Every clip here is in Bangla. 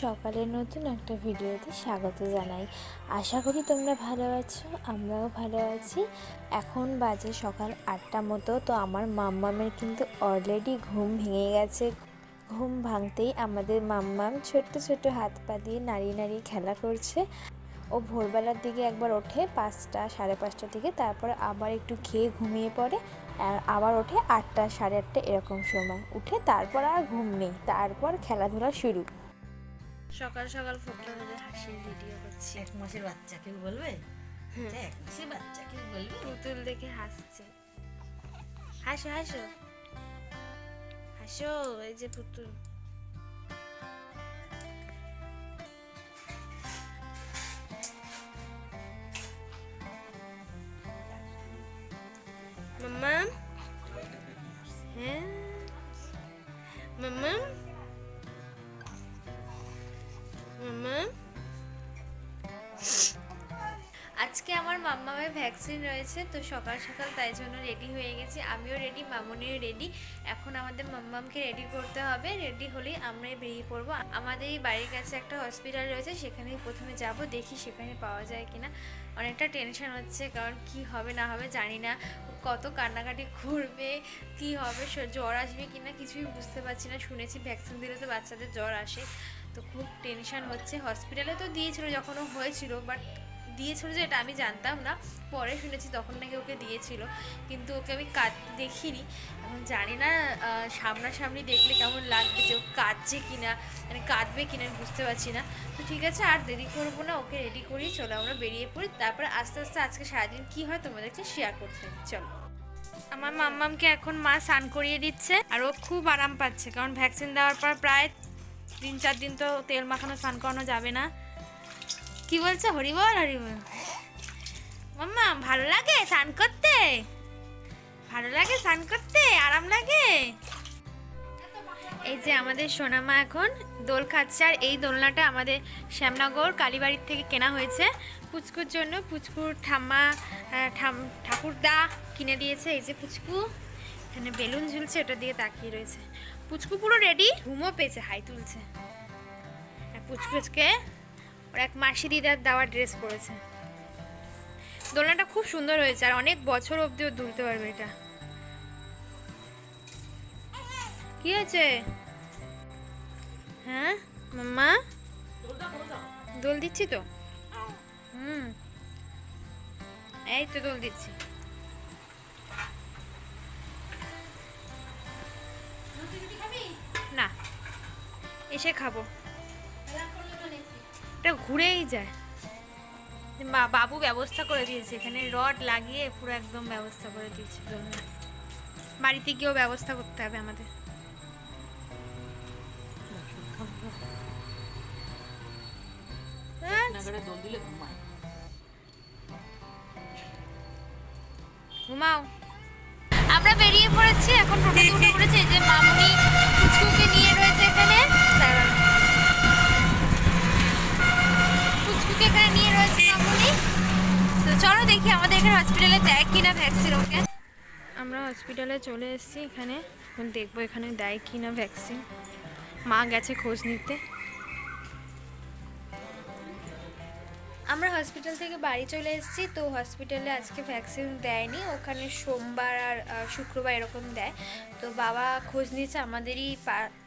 সকালের নতুন একটা ভিডিওতে স্বাগত জানাই। আশা করি তোমরা ভালো আছো, আমরাও ভালো আছি। এখন বাজে সকাল আটটা মতো, তো আমার মাম্মামের কিন্তু অলরেডি ঘুম ভেঙে গেছে। ঘুম ভাঙতেই আমাদের মাম্মাম ছোট্ট ছোট্ট হাত পা দিয়ে নাড়িয়ে নাড়িয়ে খেলা করছে। ও ভোরবেলার দিকে একবার ওঠে পাঁচটা, সাড়ে পাঁচটার দিকে, তারপর আবার একটু খেয়ে ঘুমিয়ে পড়ে আবার ওঠে আটটা, সাড়ে আটটা এরকম সময়। উঠে তারপর আর ঘুম নেই, তারপর খেলাধুলা শুরু। সকাল সকাল ফোকলা ধরে হাসির ভিডিও করছি। এক মাসের বাচ্চা কেউ বলবে এটা এক মাসের বাচ্চা কেউ বলবে? পুতুল দেখে হাসছে। হাসো হাসো। হাসো এই যে পুতুল। মাম্মামের ভ্যাকসিন রয়েছে, তো সকাল সকাল তাই জন্য রেডি হয়ে গেছি। আমিও রেডি মামনিও রেডি এখন আমাদের মাম্মামকে রেডি করতে হবে। রেডি হলেই আমরাই বেরিয়ে পড়ব। আমাদের এই বাড়ির কাছে একটা হসপিটাল রয়েছে, সেখানেই প্রথমে যাব, দেখি সেখানে পাওয়া যায় কিনা। অনেকটা টেনশন হচ্ছে, কারণ কি হবে, না হবে জানি না। কত কান্নাকাটি করবে কি হবে জ্বর আসবে কি না কিছুই বুঝতে পারছি না। শুনেছি ভ্যাকসিন দিলে তো বাচ্চাদের জ্বর আসে। তো খুব টেনশান হচ্ছে। হসপিটালে তো দিয়েছিল যখন ও হয়েছিল বাট দিয়েছিল যে এটা আমি জানতাম না, পরে শুনেছি তখন নাকি ওকে দিয়েছিল, কিন্তু ওকে আমি কাঁদ, দেখিনি। এখন জানি না সামনাসামনি দেখলে কেমন লাগবে যে ও কাঁদছে কি না মানে কাঁদবে কিনা আমি বুঝতে পারছি না। তো ঠিক আছে, আর দেরি করব না, ওকে রেডি করি চলো, আমরা বেরিয়ে পড়ি। তারপরে আস্তে আস্তে আজকে সারাদিন কী হয় তোমাদেরকে শেয়ার করতে চলো। আমার মাম্মামকে এখন মা স্নান করিয়ে দিচ্ছে, আর ও খুব আরাম পাচ্ছে, কারণ ভ্যাকসিন দেওয়ার পর প্রায় তিন চার দিন তো তেল মাখানো, স্নান করানো যাবে না। কি বলছো? হরিবল হরিবল মাম্মা, ভালো লাগে স্নান করতে? ভালো লাগে স্নান করতে? আরাম লাগে? এই যে আমাদের সোনামা এখন দোল খাচ্ছে, আর এই দোলনাটা আমাদের শ্যামনগর কালীবাড়ির থেকে কেনা হয়েছে। পুচকুর জন্য পুচকুর ঠাম্মা ঠাম, ঠাকুরদা কিনে দিয়েছে। এই যে পুচকু, এখানে বেলুন ঝুলছে, ওটা দিয়ে তাকিয়ে রয়েছে। পুচকু পুরো রেডি ঘুমও পেয়েছে, হাই তুলছে। পুচকুচকে ওর এক মাসি দিদার দেওয়া ড্রেস পরেছে। দোলনাটা খুব সুন্দর হয়েছে আর অনেক বছর অবধিও দুলতে পারবে এটা। কি আছে হ্যাঁ মাম্মা? দোল দিচ্ছি তো? হুম। এই তো দোল দিচ্ছি। না, এসে খাব। এটা ঘুরেই যায়। মা বাবু ব্যবস্থা করে দিয়েছে এখানে রড লাগিয়ে পুরো একদম ব্যবস্থা করে দিয়েছে দোলনা বাড়িতে গিয়েও ব্যবস্থা করতে হবে আমাদের। হ্যাঁ, ঘুমাও। আমরা বেরিয়ে পড়েছি এখন টোটোতে উঠে পড়েছে যে মামুনি পুচকুকে নিয়ে রয়েছে এখানে দাঁড়াও। পুচকুকে এখানে নিয়ে রয়েছে মামুনি তো চলো দেখি আমাদের এখানে হসপিটালে দেয় কিনা ভ্যাকসিন ওকে আমরা হসপিটালে চলে এসেছি এখানে। এখন দেখব এখানে দেয় কিনা ভ্যাকসিন মা গেছে খোঁজ নিতে। আমরা হসপিটাল থেকে বাড়ি চলে এসেছি তো হসপিটালে আজকে ভ্যাকসিন দেয়নি। ওখানে সোমবার আর শুক্রবার এরকম দেয়। তো বাবা খোঁজ নিয়েছে আমাদেরই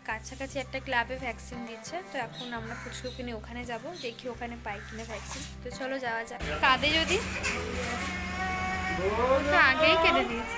কাছাকাছি একটা ক্লাবে ভ্যাকসিন দিচ্ছে। তো এখন আমরা পুচকুকে নিয়ে ওখানে যাব দেখি ওখানে পাই কিনা ভ্যাকসিন তো চলো যাওয়া যাক। কাঁদে যদি? ও আগেই কেটে দিয়েছে।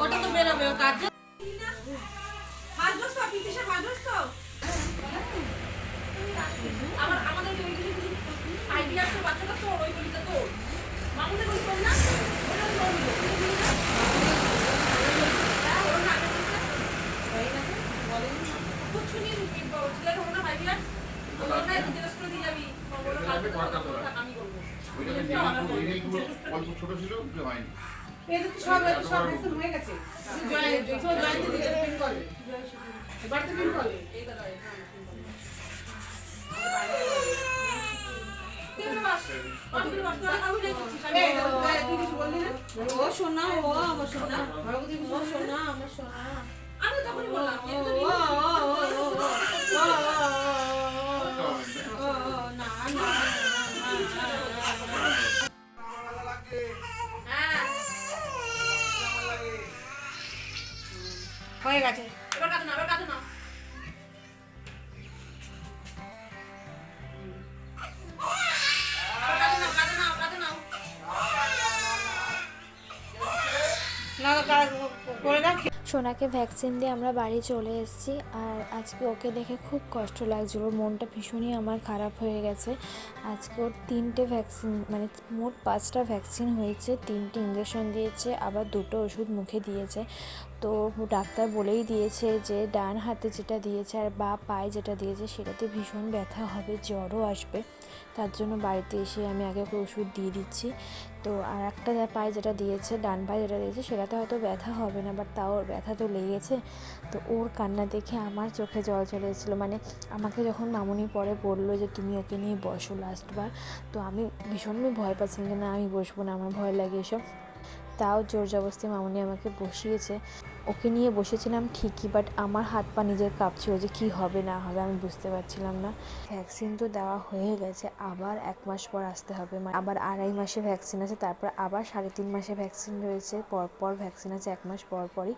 ওটা তো বেরোবে কাজে আমার আমাদের আইডিয়া আছে বাচ্চাটা তো ওই গলিটা তো মামুদের গলি না? ওটা ছোট ছিল হয়নি। এটা তো সব সব ভ্যাকসিন হয়ে গেছে জয় জয় জয়ন্তী দিকে পিন করবে বাড়িতে পিন করবে আমি তখনই বললাম না। না, হ্যাঁ, গেছে। এবার কাঁদো না, এবার কাঁদো না। সোনাকে ভ্যাকসিন দিয়ে আমরা বাড়ি চলে এসেছি আর আজকে ওকে দেখে খুব কষ্ট লাগছিল। মনটা ভীষণই আমার খারাপ হয়ে গেছে। আজকে ওর তিনটে ভ্যাকসিন মানে মোট পাঁচটা ভ্যাকসিন হয়েছে তিনটে ইঞ্জেকশন দিয়েছে আবার দুটো ওষুধ মুখে দিয়েছে। তো ডাক্তার বলেই দিয়েছে যে ডান হাতে যেটা দিয়েছে আর বা পায়ে যেটা দিয়েছে সেটাতে ভীষণ ব্যথা হবে, জ্বরও আসবে। তার জন্য বাড়িতে এসে আমি আগে ওষুধ দিয়ে দিচ্ছি। তো আর একটা পায়ে যেটা দিয়েছে, ডান পায়ে যেটা দিয়েছে সেটাতে হয়তো ব্যথা হবে না, বাট তাও ব্যথা তো লেগেছে। তো ওর কান্না দেখে আমার চোখে জল চলে এসেছিল। মানে আমাকে যখন মামুনি পরে বলল যে তুমি ওকে নিয়ে বসো লাস্টবার তো আমি ভীষণই ভয় পাচ্ছিলাম যে না আমি বসবো না, আমার ভয় লাগে এসব। তাও জোর জবস্তি মামুনি আমাকে বসিয়েছে। ওকে নিয়ে বসেছিলাম ঠিকই বাট আমার হাত পা নিজের কাঁপছিল যে কি হবে, না হবে, আমি বুঝতে পারছিলাম না। ভ্যাকসিন তো দেওয়া হয়ে গেছে, আবার এক মাস পর আসতে হবে। মানে আবার আড়াই মাসে ভ্যাকসিন আছে, তারপর আবার সাড়ে তিন মাসে ভ্যাকসিন রয়েছে, পরপর ভ্যাকসিন আছে, এক মাস পর পরই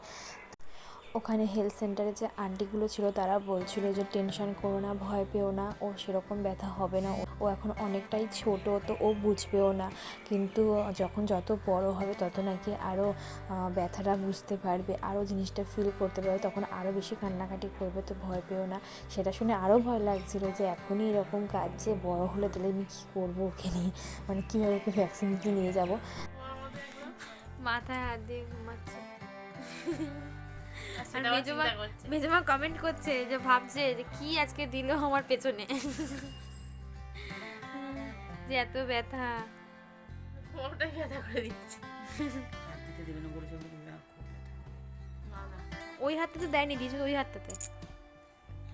ওখানে হেলথ সেন্টারে যে আন্টিগুলো ছিল, তারা বলছিল যে টেনশন করো না, ভয় পেও না, ও সেরকম ব্যথা হবে না, ও- এখন অনেকটাই ছোট, তো ও বুঝবেও না। কিন্তু যখন যত বড় হবে, তত নাকি আরও ব্যথাটা বুঝতে পারবে আরও জিনিসটা ফিল করতে পারবে, তখন আরও বেশি কান্নাকাটি করবে, তো ভয় পেও না। সেটা শুনে আরও ভয় লাগছিল যে, এখনই এরকম কাজ যে, বড় হলে তাহলে আমি কী করব ওকে নিয়ে? মানে কীভাবে ওকে ভ্যাকসিন নিয়ে যাব? মাথায় হাত দিয়ে ঘুমাচ্ছে। আর মেজমা মেজমা কমেন্ট করছে। যে ভাবছে যে কি আজকে দিল আমার পেছনে। যে এত ব্যথা। কোমরটাই ব্যথা করে দিচ্ছে। না, না, ওই হাতটা তো দেয়নি দিয়েছে ওই হাতটাতে।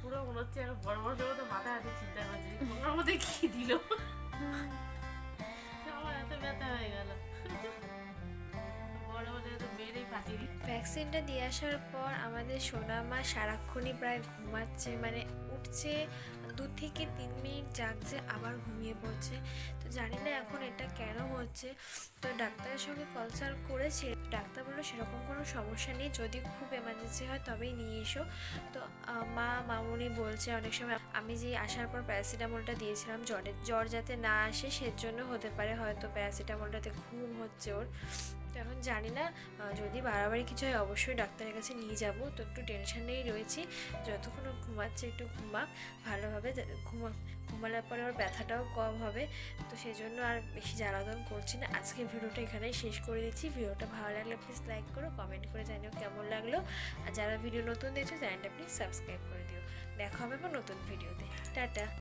পুরো মনে হচ্ছে বড় বড় জগতে মাথা হাতে চিন্তা করছি কোমরের মধ্যে কি দিল। ভ্যাকসিনটা দিয়ে আসার পর আমাদের সোনা মা সারাক্ষণই প্রায় ঘুমাচ্ছে মানে উঠছে দু থেকে তিন মিনিট জাগছে, আবার ঘুমিয়ে পড়ছে। তো জানি না এখন এটা কেন হচ্ছে। তো ডাক্তারের সঙ্গে কনসাল্ট করেছে, ডাক্তার বলল সেরকম কোনো সমস্যা নেই, যদি খুব এমার্জেন্সি হয় তবেই নিয়ে এসো। তো মা, মামুনি বলছে অনেক সময়, আমি যে আসার পর প্যারাসিটামলটা দিয়েছিলাম জ্বরের জ্বর যাতে না আসে সেজন্য হতে পারে হয়তো প্যারাসিটামলটাতে ঘুম হচ্ছে ওর। তো এখন জানি না যদি বাড়াবাড়ি কিছু হয় অবশ্যই ডাক্তারের কাছে নিয়ে যাব। তো একটু টেনশনেই রয়েছি, যতক্ষণ ঘুমাচ্ছে একটু ঘুমাক, ভালোভাবে ঘুমা, ঘুমানোর পরে ওর ব্যথাটাও কম হবে। তো সেই জন্য আর বেশি জ্বালাতন করছি না। আজকে ভিডিওটা এখানেই শেষ করে দিচ্ছি। ভিডিওটা ভালো লাগলে প্লিজ লাইক করো কমেন্ট করে জানিও কেমন লাগল। আর যারা ভিডিও নতুন দেখছ চ্যানেলটা প্লিজ সাবস্ক্রাইব করে দিও। দেখা হবে আবার নতুন ভিডিওতে টাটা।